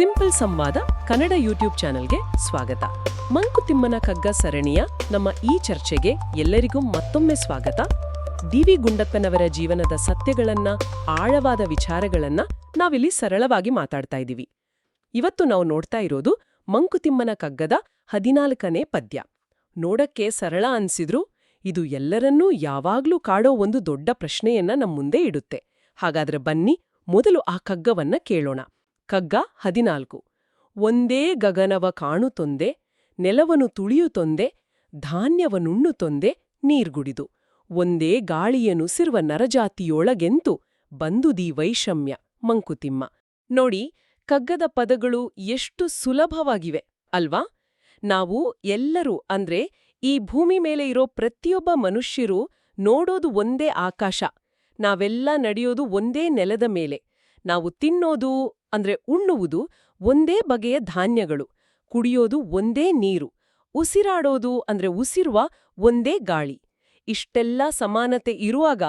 Simple ಸಂವಾದ Kannada YouTube ಚಾನೆಲ್ಗೆ ಸ್ವಾಗತ. ಮಂಕುತಿಮ್ಮನ ಕಗ್ಗ ಸರಣಿಯ ನಮ್ಮ ಈ ಚರ್ಚೆಗೆ ಎಲ್ಲರಿಗೂ ಮತ್ತೊಮ್ಮೆ ಸ್ವಾಗತ. ಡಿವಿ ಗುಂಡಪ್ಪನವರ ಜೀವನದ ಸತ್ಯಗಳನ್ನ, ಆಳವಾದ ವಿಚಾರಗಳನ್ನ ನಾವಿಲ್ಲಿ ಸರಳವಾಗಿ ಮಾತಾಡ್ತಾ ಇದ್ದೀವಿ. ಇವತ್ತು ನಾವು ನೋಡ್ತಾ ಇರೋದು ಮಂಕುತಿಮ್ಮನ ಕಗ್ಗದ ಹದಿನಾಲ್ಕನೇ ಪದ್ಯ. ನೋಡಕ್ಕೆ ಸರಳ ಅನ್ಸಿದ್ರೂ ಇದು ಎಲ್ಲರನ್ನೂ ಯಾವಾಗ್ಲೂ ಕಾಡೋ ಒಂದು ದೊಡ್ಡ ಪ್ರಶ್ನೆಯನ್ನ ನಮ್ಮ ಮುಂದೆ ಇಡುತ್ತೆ. ಹಾಗಾದ್ರೆ ಬನ್ನಿ, ಮೊದಲು ಆ ಕಗ್ಗವನ್ನ ಕೇಳೋಣ. ಕಗ್ಗ ಹದಿನಾಲ್ಕು. ಒಂದೇ ಗಗನವ ಕಾಣುತೊಂದೆ ನೆಲವನು ತುಳಿಯುತೊಂದೆ ಧಾನ್ಯವನುಣ್ಣುತೊಂದೆ ನೀರ್ಗುಡಿದು. ಒಂದೇ ಗಾಳಿಯನುಸಿರುವ ನರಜಾತಿಯೊಳಗೆಂತು ಬಂದುದೀ ವೈಷಮ್ಯ, ಮಂಕುತಿಮ್ಮ. ನೋಡಿ ಕಗ್ಗದ ಪದಗಳು ಎಷ್ಟು ಸುಲಭವಾಗಿವೆ, ಅಲ್ವಾ? ನಾವು ಎಲ್ಲರೂ, ಅಂದ್ರೆ ಈ ಭೂಮಿ ಮೇಲೆ ಇರೋ ಪ್ರತಿಯೊಬ್ಬ ಮನುಷ್ಯರು ನೋಡೋದು ಒಂದೇ ಆಕಾಶ. ನಾವೆಲ್ಲ ನಡೆಯೋದು ಒಂದೇ ನೆಲದ ಮೇಲೆ. ನಾವು ತಿನ್ನೋದು ಅಂದ್ರೆ ಉಣ್ಣುವುದು ಒಂದೇ ಬಗೆಯ ಧಾನ್ಯಗಳು, ಕುಡಿಯೋದು ಒಂದೇ ನೀರು, ಉಸಿರಾಡೋದು ಅಂದ್ರೆ ಉಸಿರುವ ಒಂದೇ ಗಾಳಿ. ಇಷ್ಟೆಲ್ಲ ಸಮಾನತೆ ಇರುವಾಗ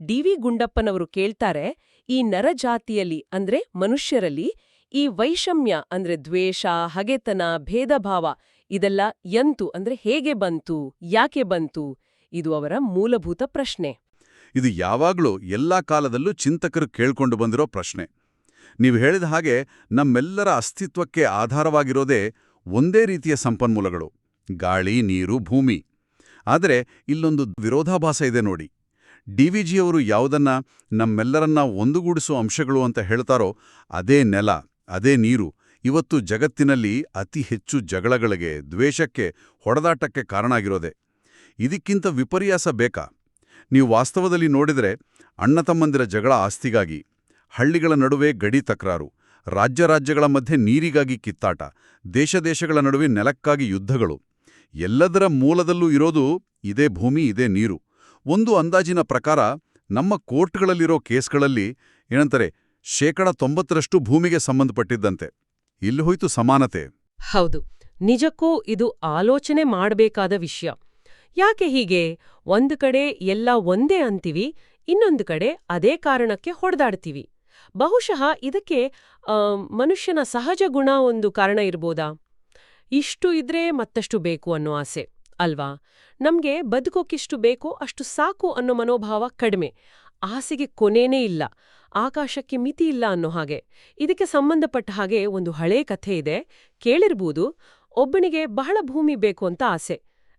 ಡಿ ವಿ ಗುಂಡಪ್ಪನವರು ಕೇಳ್ತಾರೆ, ಈ ನರಜಾತಿಯಲ್ಲಿ ಅಂದ್ರೆ ಮನುಷ್ಯರಲ್ಲಿ ಈ ವೈಷಮ್ಯ ಅಂದ್ರೆ ದ್ವೇಷ, ಹಗೆತನ, ಭೇದಭಾವ ಇದೆಲ್ಲ ಎಂತು ಅಂದ್ರೆ ಹೇಗೆ ಬಂತು, ಯಾಕೆ ಬಂತು, ಇದು ಅವರ ಮೂಲಭೂತ ಪ್ರಶ್ನೆ. ಇದು ಯಾವಾಗಲೂ ಎಲ್ಲಾ ಕಾಲದಲ್ಲೂ ಚಿಂತಕರು ಕೇಳ್ಕೊಂಡು ಬಂದಿರೋ ಪ್ರಶ್ನೆ. ನೀವು ಹೇಳಿದ ಹಾಗೆ ನಮ್ಮೆಲ್ಲರ ಅಸ್ತಿತ್ವಕ್ಕೆ ಆಧಾರವಾಗಿರೋದೇ ಒಂದೇ ರೀತಿಯ ಸಂಪನ್ಮೂಲಗಳು, ಗಾಳಿ, ನೀರು, ಭೂಮಿ. ಆದರೆ ಇಲ್ಲೊಂದು ವಿರೋಧಾಭಾಸ ಇದೆ ನೋಡಿ. ಡಿ ವಿ ಜಿಯವರು ಯಾವುದನ್ನ ನಮ್ಮೆಲ್ಲರನ್ನ ಒಂದುಗೂಡಿಸುವ ಅಂಶಗಳು ಅಂತ ಹೇಳ್ತಾರೋ ಅದೇ ನೆಲ, ಅದೇ ನೀರು. ಇವತ್ತು ಜಗತ್ತಿನಲ್ಲಿ ಅತಿ ಹೆಚ್ಚು ಜಗಳಗಳಿಗೆ, ದ್ವೇಷಕ್ಕೆ, ಹೊಡೆದಾಟಕ್ಕೆ ಕಾರಣ ಆಗಿರೋದೆ ಇದಕ್ಕಿಂತ ವಿಪರ್ಯಾಸ ಬೇಕಾ? ನೀವು ವಾಸ್ತವದಲ್ಲಿ ನೋಡಿದರೆ ಅಣ್ಣತಮ್ಮಂದಿರ ಜಗಳ ಆಸ್ತಿಗಾಗಿ ಹಳ್ಳಿಗಳ ನಡುವೆ ಗಡಿ ತಕರಾರು, ರಾಜ್ಯ ರಾಜ್ಯಗಳ ಮಧ್ಯೆ ನೀರಿಗಾಗಿ ಕಿತ್ತಾಟ, ದೇಶ ದೇಶಗಳ ನಡುವೆ ನೆಲಕ್ಕಾಗಿ ಯುದ್ಧಗಳು. ಎಲ್ಲದರ ಮೂಲದಲ್ಲೂ ಇರೋದು ಇದೇ ಭೂಮಿ, ಇದೇ ನೀರು. ಒಂದು ಅಂದಾಜಿನ ಪ್ರಕಾರ ನಮ್ಮ ಕೋರ್ಟ್ಗಳಲ್ಲಿರೋ ಕೇಸ್ಗಳಲ್ಲಿ ಏನಂತಾರೆ, ಶೇಕಡ ತೊಂಬತ್ತರಷ್ಟು ಭೂಮಿಗೆ ಸಂಬಂಧಪಟ್ಟಿದ್ದಂತೆ. ಇಲ್ಲಿ ಹೋಯ್ತು ಸಮಾನತೆ. ಹೌದು, ನಿಜಕ್ಕೂ ಇದು ಆಲೋಚನೆ ಮಾಡಬೇಕಾದ ವಿಷಯ. ಯಾಕೆ ಹೀಗೆ? ಒಂದು ಕಡೆ ಎಲ್ಲ ಒಂದೇ ಅಂತೀವಿ, ಇನ್ನೊಂದು ಕಡೆ ಅದೇ ಕಾರಣಕ್ಕೆ ಹೊಡೆದಾಡ್ತೀವಿ. ಬಹುಶಃ ಇದಕ್ಕೆ ಮನುಷ್ಯನ ಸಹಜ ಗುಣ ಒಂದು ಕಾರಣ ಇರ್ಬೋದಾ? ಇಷ್ಟು ಇದ್ರೆ ಮತ್ತಷ್ಟು ಬೇಕು ಅನ್ನೋ ಆಸೆ, ಅಲ್ವಾ? ನಮ್ಗೆ ಬದುಕೋಕಿಷ್ಟು ಬೇಕೋ ಅಷ್ಟು ಸಾಕು ಅನ್ನೋ ಮನೋಭಾವ ಕಡಿಮೆ. ಆಸೆಗೆ ಕೊನೆನೇ ಇಲ್ಲ, ಆಕಾಶಕ್ಕೆ ಮಿತಿ ಇಲ್ಲ ಅನ್ನೋ ಹಾಗೆ. ಇದಕ್ಕೆ ಸಂಬಂಧಪಟ್ಟ ಹಾಗೆ ಒಂದು ಹಳೇ ಕಥೆ ಇದೆ, ಕೇಳಿರ್ಬೋದು. ಒಬ್ಬನಿಗೆ ಬಹಳ ಭೂಮಿ ಬೇಕು ಅಂತ ಆಸೆ.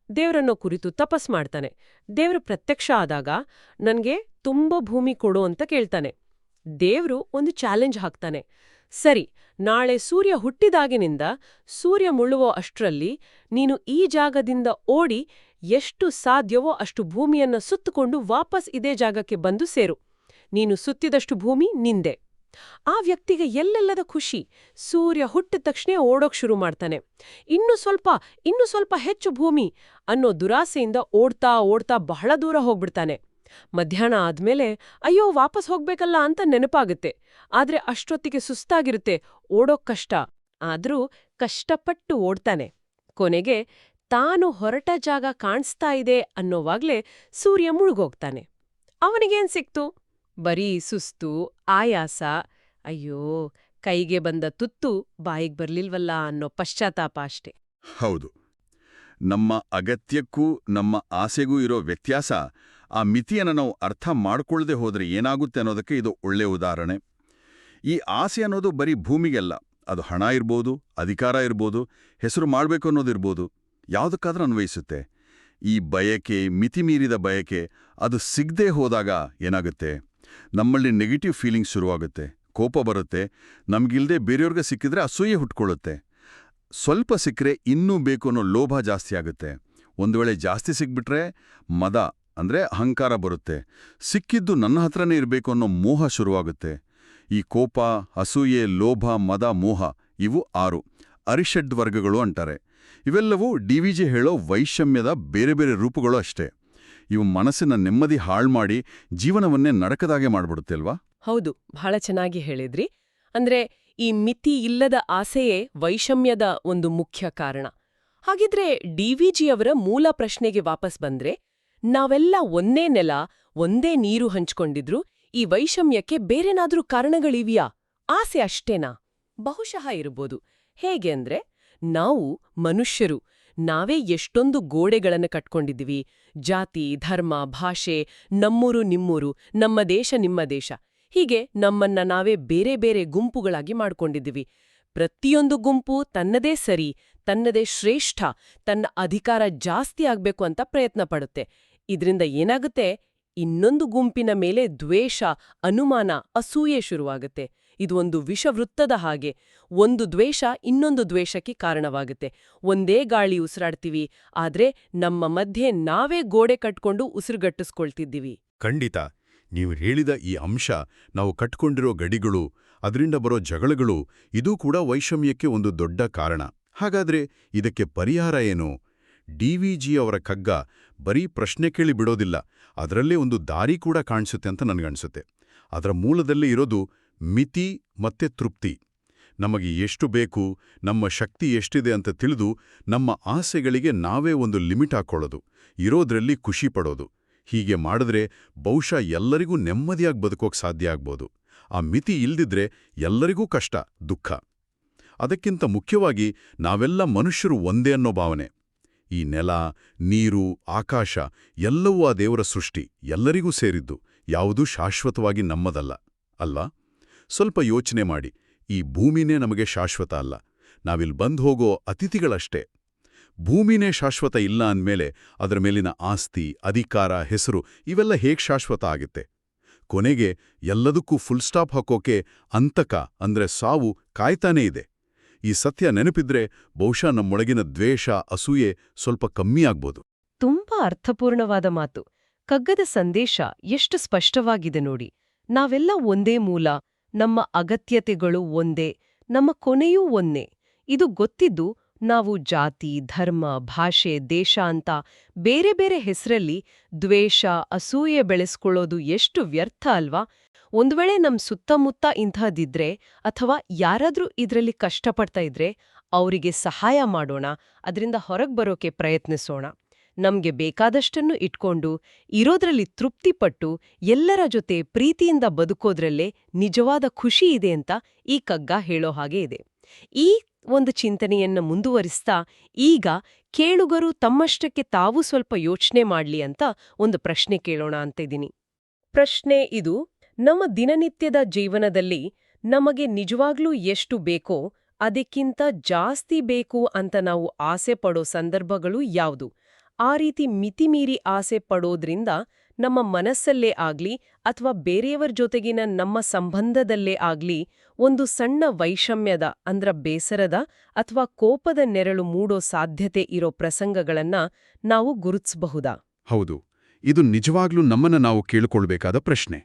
ದೇವರನ್ನೋ ಕುರಿತು ತಪಸ್ ಮಾಡ್ತಾನೆ. ದೇವರು ಪ್ರತ್ಯಕ್ಷ ಆದಾಗ, ನನಗೆ ತುಂಬ ಭೂಮಿ ಕೊಡು ಅಂತ ಕೇಳ್ತಾನೆ. ದೇವ್ರು ಒಂದು ಚಾಲೆಂಜ್ ಹಾಕ್ತಾನೆ. ಸರಿ, ನಾಳೆ ಸೂರ್ಯ ಹುಟ್ಟಿದಾಗಿನಿಂದ ಸೂರ್ಯ ಮುಳುವೋ ಅಷ್ಟರಲ್ಲಿ ನೀನು ಈ ಜಾಗದಿಂದ ಓಡಿ ಎಷ್ಟು ಸಾಧ್ಯವೋ ಅಷ್ಟು ಭೂಮಿಯನ್ನ ಸುತ್ತಕೊಂಡು ವಾಪಸ್ ಇದೇ ಜಾಗಕ್ಕೆ ಬಂದು ಸೇರು. ನೀನು ಸುತ್ತಿದಷ್ಟು ಭೂಮಿ ನಿಂದೆ. ಆ ವ್ಯಕ್ತಿಗೆ ಎಲ್ಲೆಲ್ಲದ ಖುಷಿ? ಸೂರ್ಯ ಹುಟ್ಟಿದ ತಕ್ಷಣ ಓಡೋಕ್ ಶುರು ಮಾಡ್ತಾನೆ. ಇನ್ನು ಸ್ವಲ್ಪ ಇನ್ನು ಸ್ವಲ್ಪ ಹೆಚ್ಚು ಭೂಮಿ ಅನ್ನೋ ದುರಾಸೆಯಿಂದ ಓಡ್ತಾ ಓಡ್ತಾ ಬಹಳ ದೂರ ಹೋಗ್ಬಿಡ್ತಾನೆ. ಮಧ್ಯಾಹ್ನ ಆದ್ಮೇಲೆ, ಅಯ್ಯೋ, ವಾಪಸ್ ಹೋಗ್ಬೇಕಲ್ಲ ಅಂತ ನೆನಪಾಗುತ್ತೆ. ಆದ್ರೆ ಅಷ್ಟೊತ್ತಿಗೆ ಸುಸ್ತಾಗಿರುತ್ತೆ ಓಡೋ ಕಷ್ಟ. ಆದ್ರೂ ಕಷ್ಟಪಟ್ಟು ಓಡ್ತಾನೆ. ಕೊನೆಗೆ ತಾನು ಹೊರಟ ಜಾಗ ಕಾಣಿಸ್ತಾ ಇದೆ ಅನ್ನೋವಾಗ್ಲೇ ಸೂರ್ಯ ಮುಳುಗೋಗ್ತಾನೆ. ಅವನಿಗೇನ್ ಸಿಕ್ತು? ಬರೀ ಸುಸ್ತು, ಆಯಾಸ. ಅಯ್ಯೋ, ಕೈಗೆ ಬಂದ ತುತ್ತು ಬಾಯಿಗೆ ಬರ್ಲಿಲ್ವಲ್ಲ ಅನ್ನೋ ಪಶ್ಚಾತ್ತಾಪ ಅಷ್ಟೆ. ಹೌದು. ನಮ್ಮ ಅಗತ್ಯಕ್ಕೂ, ನಮ್ಮ ಆಸೆಗೂ ಇರೋ ವ್ಯತ್ಯಾಸ ಆ ಮಿತಿಯನ್ನು ನಾವು ಅರ್ಥ ಮಾಡಿಕೊಳ್ಳದೆ ಹೋದ್ರೆ ಏನಾಗುತ್ತೆ ಅನ್ನೋದಕ್ಕೆ ಇದು ಒಳ್ಳೆ ಉದಾಹರಣೆ. ಈ ಆಸೆ ಅನ್ನೋದು ಬರೀ ಭೂಮಿಗೆಲ್ಲ. ಅದು ಹಣ ಇರ್ಬೋದು, ಅಧಿಕಾರ ಇರ್ಬೋದು, ಹೆಸರು ಮಾಡಬೇಕು ಅನ್ನೋದಿರ್ಬೋದು ಯಾವುದಕ್ಕಾದರೂ ಅನ್ವಯಿಸುತ್ತೆ. ಈ ಬಯಕೆ ಮಿತಿಮೀರಿದ ಬಯಕೆ, ಅದು ಸಿಗದೆ ಹೋದಾಗ ಏನಾಗುತ್ತೆ? ನಮ್ಮಲ್ಲಿ ನೆಗೆಟಿವ್ ಫೀಲಿಂಗ್ಸ್ ಶುರುವಾಗುತ್ತೆ. ಕೋಪ ಬರುತ್ತೆ. ನಮಗಿಲ್ಲದೆ ಬೇರೆಯವ್ರಿಗೆ ಸಿಕ್ಕಿದ್ರೆ ಅಸೂಯೆ ಹುಟ್ಕೊಳ್ಳುತ್ತೆ. ಸ್ವಲ್ಪ ಸಿಕ್ಕರೆ ಇನ್ನೂ ಬೇಕು ಅನ್ನೋ ಲೋಭ ಜಾಸ್ತಿ ಆಗುತ್ತೆ. ಒಂದು ವೇಳೆ ಜಾಸ್ತಿ ಸಿಕ್ಬಿಟ್ರೆ ಮದ ಅಂದ್ರೆ ಅಹಂಕಾರ ಬರುತ್ತೆ. ಸಿಕ್ಕಿದ್ದು ನನ್ನ ಹತ್ರನೇ ಇರಬೇಕು ಅನ್ನೋ ಮೋಹ ಶುರುವಾಗುತ್ತೆ. ಈ ಕೋಪ, ಅಸೂಯೆ, ಲೋಭ, ಮದ, ಮೋಹ ಇವು ಆರು. ಅರಿಷಡ್ ವರ್ಗಗಳು ಅಂತಾರೆ. ಇವೆಲ್ಲವೂ ಡಿ ವಿ ಡಿವಿಜಿ ಹೇಳೋ ವೈಷಮ್ಯದ ಬೇರೆ ಬೇರೆ ರೂಪಗಳು ಅಷ್ಟೇ. ಇವು ಮನಸ್ಸಿನ ನೆಮ್ಮದಿ ಹಾಳ್ಮಾಡಿ ಜೀವನವನ್ನೇ ನಡಕದಾಗೆ ಮಾಡ್ಬಿಡುತ್ತೆ ಅಲ್ವಾ? ಹೌದು, ಬಹಳ ಚೆನ್ನಾಗಿ ಹೇಳಿದ್ರಿ. ಅಂದ್ರೆ ಈ ಮಿತಿ ಇಲ್ಲದ ಆಸೆಯೇ ವೈಷಮ್ಯದ ಒಂದು ಮುಖ್ಯ ಕಾರಣ. ಹಾಗಿದ್ರೆ ಡಿ ವಿ ಜಿಯವರ ಮೂಲ ಪ್ರಶ್ನೆಗೆ ವಾಪಸ್ ಬಂದ್ರೆ ನಾವೆಲ್ಲ ಒಂದೇ ನೆಲ, ಒಂದೇ ನೀರು ಹಂಚ್ಕೊಂಡಿದ್ರು, ಈ ವೈಷಮ್ಯಕ್ಕೆ ಬೇರೆನಾದ್ರೂ ಕಾರಣಗಳಿವ್ಯಾ? ಆಸೆ ಅಷ್ಟೇನಾ? ಬಹುಶಃ ಇರಬಹುದು ಹೇಗೆ ಅಂದ್ರೆ, ನಾವು ಮನುಷ್ಯರು, ನಾವೇ ಎಷ್ಟೊಂದು ಗೋಡೆಗಳನ್ನು ಕಟ್ಕೊಂಡಿದ್ದೀವಿ. ಜಾತಿ, ಧರ್ಮ, ಭಾಷೆ, ನಮ್ಮೂರು, ನಿಮ್ಮೂರು, ನಮ್ಮ ದೇಶ, ನಿಮ್ಮ ದೇಶ. ಹೀಗೆ ನಮ್ಮನ್ನ ನಾವೇ ಬೇರೆ ಬೇರೆ ಗುಂಪುಗಳಾಗಿ ಮಾಡ್ಕೊಂಡಿದ್ದೀವಿ. ಪ್ರತಿಯೊಂದು ಗುಂಪು ತನ್ನದೇ ಸರಿ, ತನ್ನದೇ ಶ್ರೇಷ್ಠ, ತನ್ನ ಅಧಿಕಾರ ಜಾಸ್ತಿ ಆಗ್ಬೇಕು ಅಂತ ಪ್ರಯತ್ನ ಪಡುತ್ತೆ. ಇದರಿಂದ ಏನಾಗುತ್ತೆ? ಇನ್ನೊಂದು ಗುಂಪಿನ ಮೇಲೆ ದ್ವೇಷ, ಅನುಮಾನ, ಅಸೂಯೆ ಶುರುವಾಗುತ್ತೆ. ಇದು ಒಂದು ವಿಷವೃತ್ತದ ಹಾಗೆ. ಒಂದು ದ್ವೇಷ ಇನ್ನೊಂದು ದ್ವೇಷಕ್ಕೆ ಕಾರಣವಾಗುತ್ತೆ. ಒಂದೇ ಗಾಳಿ ಉಸಿರಾಡ್ತೀವಿ, ಆದ್ರೆ ನಮ್ಮ ಮಧ್ಯೆ ನಾವೇ ಗೋಡೆ ಕಟ್ಕೊಂಡು ಉಸಿರುಗಟ್ಟಿಸ್ಕೊಳ್ತಿದ್ದೀವಿ. ಖಂಡಿತ. ನೀವು ಹೇಳಿದ ಈ ಅಂಶ, ನಾವು ಕಟ್ಕೊಂಡಿರೋ ಗಡಿಗಳು, ಅದರಿಂದ ಬರೋ ಜಗಳಗಳು, ಇದೂ ಕೂಡ ವೈಷಮ್ಯಕ್ಕೆ ಒಂದು ದೊಡ್ಡ ಕಾರಣ. ಹಾಗಾದ್ರೆ ಇದಕ್ಕೆ ಪರಿಹಾರ ಏನು? ಡಿವಿಜಿ ಅವರ ಕಗ್ಗ ಬರೀ ಪ್ರಶ್ನೆ ಕೇಳಿ ಬಿಡೋದಿಲ್ಲ. ಅದರಲ್ಲೇ ಒಂದು ದಾರಿ ಕೂಡ ಕಾಣಿಸುತ್ತೆ ಅಂತ ನನಗನ್ಸುತ್ತೆ. ಅದರ ಮೂಲದಲ್ಲಿ ಇರೋದು ಮಿತಿ ಮತ್ತೆ ತೃಪ್ತಿ. ನಮಗೆ ಎಷ್ಟು ಬೇಕು, ನಮ್ಮ ಶಕ್ತಿ ಎಷ್ಟಿದೆ ಅಂತ ತಿಳಿದು ನಮ್ಮ ಆಸೆಗಳಿಗೆ ನಾವೇ ಒಂದು ಲಿಮಿಟ್ ಹಾಕೊಳ್ಳೋದು. ಇರೋದ್ರಲ್ಲಿ ಖುಷಿ ಪಡೋದು. ಹೀಗೆ ಮಾಡಿದ್ರೆ ಬಹುಶಃ ಎಲ್ಲರಿಗೂ ನೆಮ್ಮದಿಯಾಗಿ ಬದುಕೋಕೆ ಸಾಧ್ಯ ಆಗ್ಬೋದು. ಆ ಮಿತಿ ಇಲ್ದಿದ್ರೆ ಎಲ್ಲರಿಗೂ ಕಷ್ಟ, ದುಃಖ. ಅದಕ್ಕಿಂತ ಮುಖ್ಯವಾಗಿ ನಾವೆಲ್ಲ ಮನುಷ್ಯರು ಒಂದೇ ಅನ್ನೋ ಭಾವನೆ. ಈ ನೆಲ, ನೀರು, ಆಕಾಶ ಎಲ್ಲವೂ ಆ ದೇವರ ಸೃಷ್ಟಿ, ಎಲ್ಲರಿಗೂ ಸೇರಿದ್ದು, ಯಾವುದೂ ಶಾಶ್ವತವಾಗಿ ನಮ್ಮದಲ್ಲ, ಅಲ್ವಾ? ಸ್ವಲ್ಪ ಯೋಚನೆ ಮಾಡಿ, ಈ ಭೂಮಿನೇ ನಮಗೆ ಶಾಶ್ವತ ಅಲ್ಲ ನಾವಿಲ್ಲಿ ಬಂದು ಹೋಗೋ ಅತಿಥಿಗಳಷ್ಟೇ. ಭೂಮಿನೇ ಶಾಶ್ವತ ಇಲ್ಲ ಅಂದಮೇಲೆ ಅದರ ಮೇಲಿನ ಆಸ್ತಿ, ಅಧಿಕಾರ, ಹೆಸರು ಇವೆಲ್ಲ ಹೇಗೆ ಶಾಶ್ವತ ಆಗುತ್ತೆ? ಕೊನೆಗೆ ಎಲ್ಲದಕ್ಕೂ ಫುಲ್ ಸ್ಟಾಪ್ ಹಾಕೋಕೆ ಅಂತಕ ಅಂದ್ರೆ ಸಾವು ಕಾಯ್ತಾನೇ ಇದೆ. ಈ ಸತ್ಯ ನೆನಪಿದ್ರೆ ಬಹುಶಃ ನಮ್ಮೊಳಗಿನ ದ್ವೇಷ, ಅಸೂಯೆ ಸ್ವಲ್ಪ ಕಮ್ಮಿ ಆಗ್ಬೋದು. ತುಂಬಾ ಅರ್ಥಪೂರ್ಣವಾದ ಮಾತು. ಕಗ್ಗದ ಸಂದೇಶ ಎಷ್ಟು ಸ್ಪಷ್ಟವಾಗಿದೆ ನೋಡಿ. ನಾವೆಲ್ಲ ಒಂದೇ ಮೂಲ, ನಮ್ಮ ಅಗತ್ಯತೆಗಳು ಒಂದೇ, ನಮ್ಮ ಕೊನೆಯೂ ಒಂದೇ. ಇದು ಗೊತ್ತಿದ್ದು ನಾವು ಜಾತಿ, ಧರ್ಮ, ಭಾಷೆ, ದೇಶ ಅಂತ ಬೇರೆ ಬೇರೆ ಹೆಸರಲ್ಲಿ ದ್ವೇಷ, ಅಸೂಯೆ ಬೆಳೆಸ್ಕೊಳ್ಳೋದು ಎಷ್ಟು ವ್ಯರ್ಥ ಅಲ್ವಾ? ಒಂದು ವೇಳೆ ನಮ್ ಸುತ್ತಮುತ್ತ ಇಂಥದ್ದಿದ್ರೆ ಅಥವಾ ಯಾರಾದರೂ ಇದರಲ್ಲಿ ಕಷ್ಟಪಡ್ತಾ ಇದ್ರೆ ಅವರಿಗೆ ಸಹಾಯ ಮಾಡೋಣ, ಅದರಿಂದ ಹೊರಗೆ ಬರೋಕೆ ಪ್ರಯತ್ನಿಸೋಣ. ನಮ್ಗೆ ಬೇಕಾದಷ್ಟನ್ನು ಇಟ್ಕೊಂಡು, ಇರೋದ್ರಲ್ಲಿ ತೃಪ್ತಿಪಟ್ಟು, ಎಲ್ಲರ ಜೊತೆ ಪ್ರೀತಿಯಿಂದ ಬದುಕೋದ್ರಲ್ಲೇ ನಿಜವಾದ ಖುಷಿ ಇದೆ ಅಂತ ಈ ಕಗ್ಗ ಹೇಳೋ ಹಾಗೆ ಇದೆ. ಈ ಒಂದು ಚಿಂತನೆಯನ್ನ ಮುಂದುವರಿಸ್ತಾ ಈಗ ಕೇಳುಗರು ತಮ್ಮಷ್ಟಕ್ಕೆ ತಾವು ಸ್ವಲ್ಪ ಯೋಚನೆ ಮಾಡ್ಲಿ ಅಂತ ಒಂದು ಪ್ರಶ್ನೆ ಕೇಳೋಣ ಅಂತ ಇದ್ದೀನಿ ಪ್ರಶ್ನೆ ಇದು, ನಮ್ಮ ದಿನನಿತ್ಯದ ಜೀವನದಲ್ಲಿ ನಮಗೆ ನಿಜವಾಗ್ಲೂ ಎಷ್ಟು ಬೇಕೋ ಅದಕ್ಕಿಂತ ಜಾಸ್ತಿ ಬೇಕು ಅಂತ ನಾವು ಆಸೆ ಪಡೋ ಸಂದರ್ಭಗಳು ಯಾವುದು? ಆ ರೀತಿ ಮಿತಿಮೀರಿ ಆಸೆ ಪಡೋದ್ರಿಂದ ನಮ್ಮ ಮನಸ್ಸಲ್ಲೇ ಆಗ್ಲಿ ಅಥವಾ ಬೇರೆಯವರ ಜೊತೆಗಿನ ನಮ್ಮ ಸಂಬಂಧದಲ್ಲೇ ಆಗ್ಲಿ ಒಂದು ಸಣ್ಣ ವೈಷಮ್ಯದ ಅಂದ್ರ ಬೇಸರದ ಅಥವಾ ಕೋಪದ ನೆರಳು ಮೂಡೋ ಸಾಧ್ಯತೆ ಇರೋ ಪ್ರಸಂಗಗಳನ್ನ ನಾವು ಗುರುತಿಸಬಹುದಾ? ಹೌದು. ಇದು ನಿಜವಾಗ್ಲೂ ನಮ್ಮನ್ನ ನಾವು ಕೇಳಿಕೊಳ್ಬೇಕಾದ ಪ್ರಶ್ನೆ.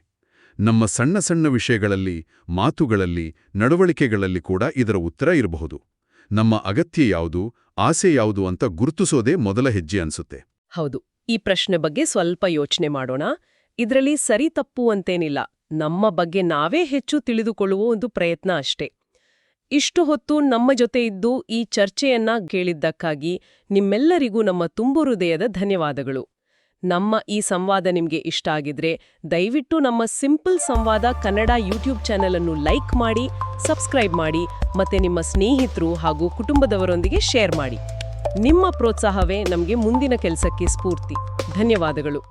ನಮ್ಮ ಸಣ್ಣ ಸಣ್ಣ ವಿಷಯಗಳಲ್ಲಿ ಮಾತುಗಳಲ್ಲಿ ನಡವಳಿಕೆಗಳಲ್ಲಿ ಕೂಡ ಇದರ ಉತ್ತರ ಇರಬಹುದು. ನಮ್ಮ ಅಗತ್ಯ ಯಾವುದು ಆಸೆ ಯಾವುದು ಅಂತ ಗುರುತಿಸೋದೇ ಮೊದಲ ಹೆಜ್ಜೆ ಅನ್ಸುತ್ತೆ. ಹೌದು. ಈ ಪ್ರಶ್ನೆ ಬಗ್ಗೆ ಸ್ವಲ್ಪ ಯೋಚನೆ ಮಾಡೋಣ. ಇದರಲ್ಲಿ ಸರಿ ತಪ್ಪು ಅಂತೇನಿಲ್ಲ. ನಮ್ಮ ಬಗ್ಗೆ ನಾವೇ ಹೆಚ್ಚು ತಿಳಿದುಕೊಳ್ಳುವ ಒಂದು ಪ್ರಯತ್ನ ಅಷ್ಟೇ. ಇಷ್ಟು ಹೊತ್ತು ನಮ್ಮ ಜೊತೆ ಇದ್ದು ಈ ಚರ್ಚೆಯನ್ನ ಕೇಳಿದ್ದಕ್ಕಾಗಿ ನಿಮ್ಮೆಲ್ಲರಿಗೂ ನಮ್ಮ ತುಂಬು ಹೃದಯದ ಧನ್ಯವಾದಗಳು. ನಮ್ಮ ಈ ಸಂವಾದ ನಿಮಗೆ ಇಷ್ಟ ಆಗಿದ್ರೆ ದಯವಿಟ್ಟು ನಮ್ಮ ಸಿಂಪಲ್ ಸಂವಾದ ಕನ್ನಡ ಯೂಟ್ಯೂಬ್ ಚಾನೆಲ್ ಅನ್ನು ಲೈಕ್ ಮಾಡಿ, ಸಬ್ಸ್ಕ್ರೈಬ್ ಮಾಡಿ, ಮತ್ತೆ ನಿಮ್ಮ ಸ್ನೇಹಿತರು ಹಾಗೂ ಕುಟುಂಬದವರೊಂದಿಗೆ ಶೇರ್ ಮಾಡಿ. ನಿಮ್ಮ ಪ್ರೋತ್ಸಾಹವೇ ನಮಗೆ ಮುಂದಿನ ಕೆಲಸಕ್ಕೆ ಸ್ಫೂರ್ತಿ. ಧನ್ಯವಾದಗಳು.